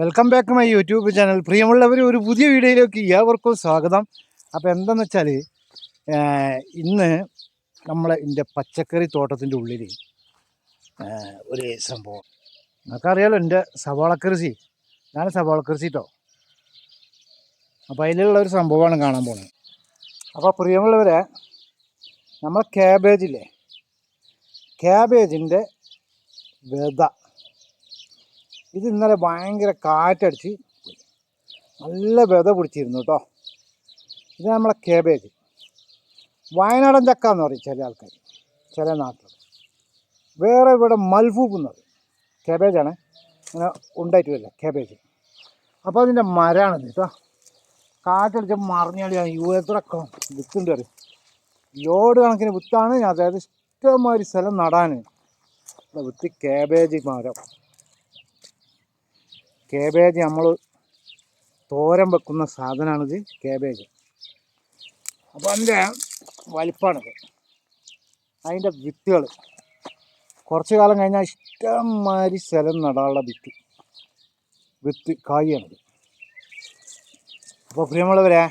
Welcome back my YouTube channel പ്രിയമുള്ളവർ ഒരു പുതിയ വീഡിയോയിലേക്ക് ഏവർക്കും സ്വാഗതം. അപ്പോൾ എന്താണെന്ന് വെച്ചാൽ ഇന്ന് നമ്മൾ എന്റെ പച്ചക്കറി തോട്ടത്തിന്റെ ഉള്ളിൽ ഒരു സംഭവം. നിങ്ങൾക്കറിയാലോ എന്റെ സവാള കൃഷി. ഞാൻ സവാള കൃഷി കേട്ടോ അപ്പോൾ അതിലുള്ള ഒരു സംഭവമാണ് കാണാൻ പോകുന്നത് അപ്പോൾ പ്രിയമുള്ളവരെ നമ്മൾ ക്യാബേജില്ലേ ക്യാബേജിന്റെ വിത ഇത് ഇന്നലെ ഭയങ്കര കാറ്റടിച്ച്. നല്ല വിത പിടിച്ചിരുന്നു കേട്ടോ ഇത് നമ്മളെ കേബേജ് വയനാടൻ ചക്ക എന്ന് പറയും ചില ആൾക്കാർ ചില നാട്ടിൽ വേറെ ഇവിടെ മൽഫൂപ്പ് എന്ന് പറയും. കേബേജാണ് ഇങ്ങനെ ഉണ്ടായിട്ട് വരില്ല കേബേജ് അപ്പോൾ അതിന്റെ മരമാണിത് കേട്ടോ കാറ്റടിച്ച് മറിഞ്ഞാളിയാണ് യു എത്രക്കം വിത്തുണ്ട് പറയും. ലോഡ് കണക്കിന് വിത്താണ്. അതായത് ഇഷ്ടമാതിരി സ്ഥലം നടാൻ വിത്ത് കേബേജ് മരം. കേബേജ് നമ്മൾ തോരൻ വെക്കുന്ന സാധനമാണിത് കേബേജ് അപ്പോൾ അതിന്റെ വലിപ്പമാണിത്. അതിന്റെ വിത്തുകൾ. കുറച്ച് കാലം കഴിഞ്ഞാൽ ഇഷ്ടംമാതിരി സ്ഥലം നടാനുള്ള വിത്ത്. വിത്ത് കായാണിത് അപ്പോൾ പ്രിയമുള്ളവരെ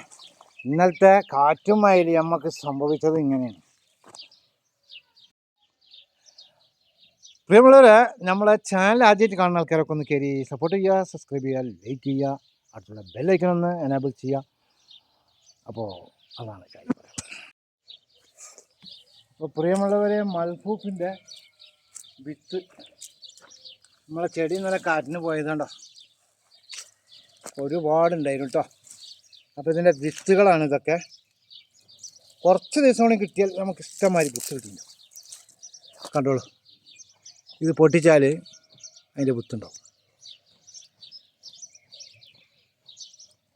ഇന്നലത്തെ കാറ്റും മഴയിൽ നമുക്ക് സംഭവിച്ചത് ഇങ്ങനെയാണ്. പ്രിയമുള്ളവരെ നമ്മളെ ചാനൽ ആദ്യമായിട്ട് കാണുന്ന ആൾക്കാരൊക്കെ ഒന്ന് കയറി സപ്പോർട്ട് ചെയ്യുക സബ്സ്ക്രൈബ് ചെയ്യുക ലൈക്ക് ചെയ്യുക അടുത്തുള്ള ബെല്ലൈക്കൺ ഒന്ന് എനേബിൾ ചെയ്യുക. അപ്പോൾ അതാണ് കാര്യം. അപ്പോൾ പ്രിയമുള്ളവരെ മൽഫൂഫിന്റെ വിത്ത് നമ്മളെ ചെടി ഇന്നലെ കാറ്റിന് പോയതുണ്ടോ ഒരുപാടുണ്ടായിരുന്നു കേട്ടോ അപ്പോൾ ഇതിന്റെ വിത്തുകളാണ് ഇതൊക്കെ. കുറച്ച് ദിവസം കൂടി കിട്ടിയാൽ നമുക്ക് ഇഷ്ടമായി വിത്ത് കിട്ടില്ല കണ്ടോളൂ. ഇത് പൊട്ടിച്ചാൽ അതിന്റെ പുത്തുണ്ടാവും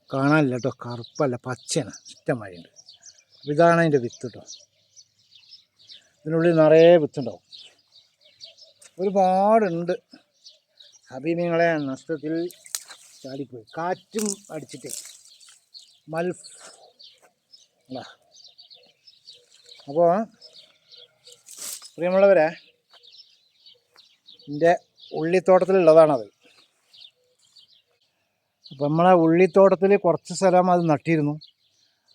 കാണാനില്ല കേട്ടോ കറുപ്പല്ല പച്ചയാണ് ഇഷ്ടമായിട്ടുണ്ട് അപ്പോൾ ഇതാണ് അതിന്റെ വിത്ത് കേട്ടോ. ഇതിനുള്ളിൽ നിറയെ വിത്തുണ്ടാവും. ഒരുപാടുണ്ട്. അഭിനയങ്ങളെ നഷ്ടത്തിൽ ചാടിപ്പോയി. കാറ്റും അടിച്ചിട്ട്. മൽഫ്. അപ്പോൾ പ്രിയമുള്ളവരെ എന്റെ ഉള്ളിത്തോട്ടത്തിലുള്ളതാണത്. അപ്പം നമ്മളെ ഉള്ളിത്തോട്ടത്തിൽ കുറച്ച് സ്ഥലം അത് നട്ടിരുന്നു.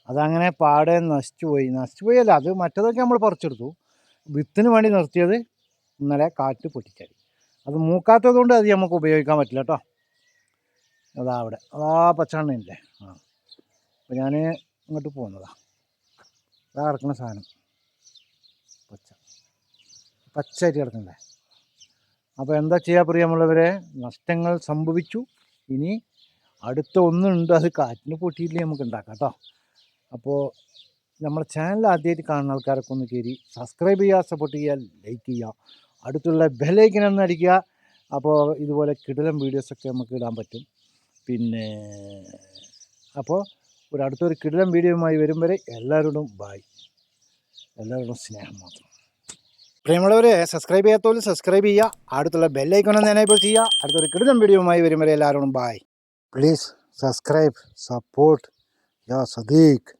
അതങ്ങനെ പാടെ നശിച്ചു പോയി. നശിച്ചു പോയല്ല അത് മറ്റതൊക്കെ നമ്മൾ പറിച്ചെടുത്തു. വിത്തിന് വേണ്ടി നിർത്തിയത് ഇന്നലെ കാറ്റ് പൊട്ടിച്ചാടി. അത് മൂക്കാത്തത് കൊണ്ട് അത് നമുക്ക് ഉപയോഗിക്കാൻ പറ്റില്ല കേട്ടോ അതാ അവിടെ. അതാ പച്ചണ്ണയില്ലേ ആ. അപ്പം ഞാൻ ഇങ്ങോട്ട് പോകുന്നതാ അതാ കിടക്കുന്ന സാധനം. പച്ച. പച്ചയായിട്ട് കിടക്കണ്ടേ അപ്പോൾ എന്താ ചെയ്യുക പ്രിയമുള്ളവരെ? നഷ്ടങ്ങൾ സംഭവിച്ചു. ഇനി അടുത്ത ഒന്നുണ്ട്. അത് കാറ്റിന് പൊട്ടിയില്ലേ നമുക്ക് ഉണ്ടാക്കാം കേട്ടോ അപ്പോൾ നമ്മുടെ ചാനൽ ആദ്യമായിട്ട് കാണുന്ന ആൾക്കാരൊക്കെ ഒന്ന് കയറി സബ്സ്ക്രൈബ് ചെയ്യുക സപ്പോർട്ട് ചെയ്യുക ലൈക്ക് ചെയ്യുക. അടുത്തുള്ള ബെലൈക്കൻ ഒന്ന് അടിക്കുക. അപ്പോൾ ഇതുപോലെ കിടലം വീഡിയോസൊക്കെ നമുക്ക് ഇടാൻ പറ്റും. പിന്നെ അപ്പോൾ ഒരു അടുത്തൊരു കിടലം വീഡിയോയുമായി വരും വരെ എല്ലാവരോടും ബായ് എല്ലാവരോടും സ്നേഹം മാത്രം. പ്രിയമുള്ളവരെ സബ്സ്ക്രൈബ് ചെയ്യാത്തവർ സബ്സ്ക്രൈബ് ചെയ്യുക. അടുത്തുള്ള ബെല്ലൈക്കൺ ഒന്ന് എനേബിൾ ചെയ്യുക. അടുത്തൊരു കിടിലം വീഡിയോയുമായി വരും വരെ എല്ലാവരോടും ബായ് പ്ലീസ് സബ്സ്ക്രൈബ് സപ്പോർട്ട് യാ സദീഖ്